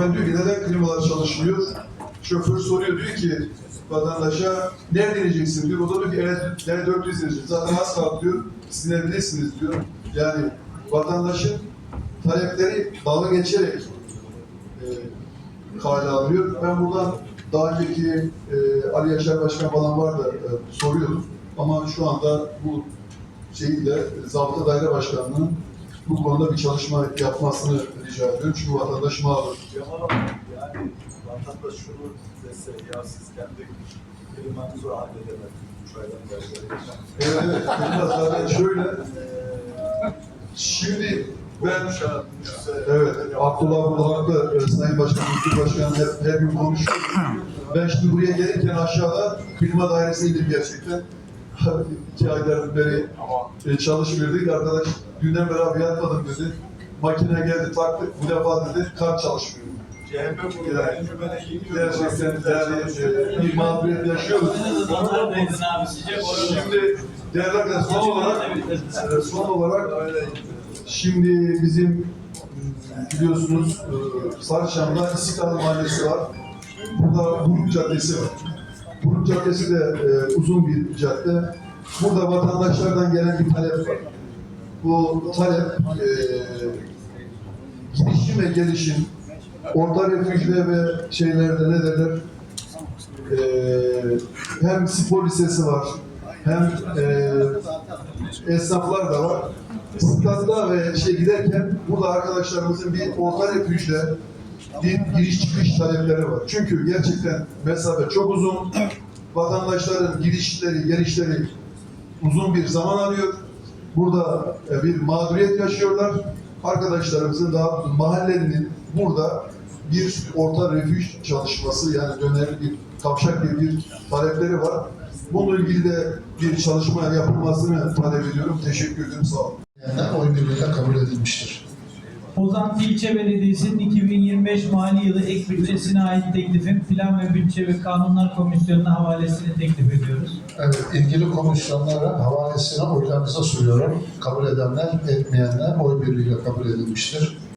hanımefendi diyor ki neden klimalar çalışmıyor? Şoför soruyor diyor ki vatandaşa nerede ineceksin diyor. O da diyor ki evet L400 ineceğim. Zaten az kaldı diyor. Siz inebilirsiniz diyor. Yani vatandaşın talepleri dalga geçerek e, kale alıyor. Ben buradan daha önceki e, Ali Yaşar Başkan falan vardı e, soruyordum. Ama şu anda bu şeyi de e, Zabıta Daire Başkanlığı'nın bu konuda bir çalışma yapmasını rica ediyorum. Çünkü vatandaş mağdur. Yani vatandaş şunu dese, ya siz kendi klimanızı halledemediniz. Evet, evet. Zaten şöyle. Şimdi ben Evet, Abdullah. Ee, Sayın Başkan, Müftü Başkan hep, her gün konuşuyor. Ben şimdi buraya gelirken aşağıda klima dairesiydim gerçekten. İki aydan beri e, çalışmıyorduk. Arkadaş dünden beri abi yatmadım dedi. Makine geldi taktık. Bu defa dedi kart çalışmıyor. CHP burada. Gerçekten yani e, bir mağduriyet yaşıyoruz. Şimdi değerli arkadaşlar son olarak e, son olarak Şimdi bizim biliyorsunuz e, Sarıçam'da İstiklal Mahallesi var. Burada Buruk Caddesi var. Buruk Caddesi de e, uzun bir cadde. Burada vatandaşlardan gelen bir talep var. Bu talep e, gidişim ve gelişim, orta refüjde ve şeylerde ne derler, e, hem spor lisesi var, hem e, esnaflar da var. Stadda ve şey giderken burada arkadaşlarımızın bir orta refüjde giriş çıkış talepleri var. Çünkü gerçekten mesafe çok uzun. Vatandaşların girişleri, gelişleri uzun bir zaman alıyor. Burada e, bir mağduriyet yaşıyorlar. Arkadaşlarımızın da mahallenin burada bir orta refüj çalışması yani döner bir kavşak gibi bir talepleri var. Bununla ilgili de bir çalışma yapılmasını talep ediyorum. Teşekkür ederim. Sağ olun. Yani oy birliğiyle kabul edilmiştir. Pozantı İlçe Belediyesi'nin 2025 mali yılı ek bütçesine ait teklifin Plan ve Bütçe ve Kanunlar Komisyonu'na havalesini teklif ediyoruz. Evet, ilgili komisyonlara havalesine oylarınıza sunuyorum. Kabul edenler, etmeyenler oy birliğiyle kabul edilmiştir.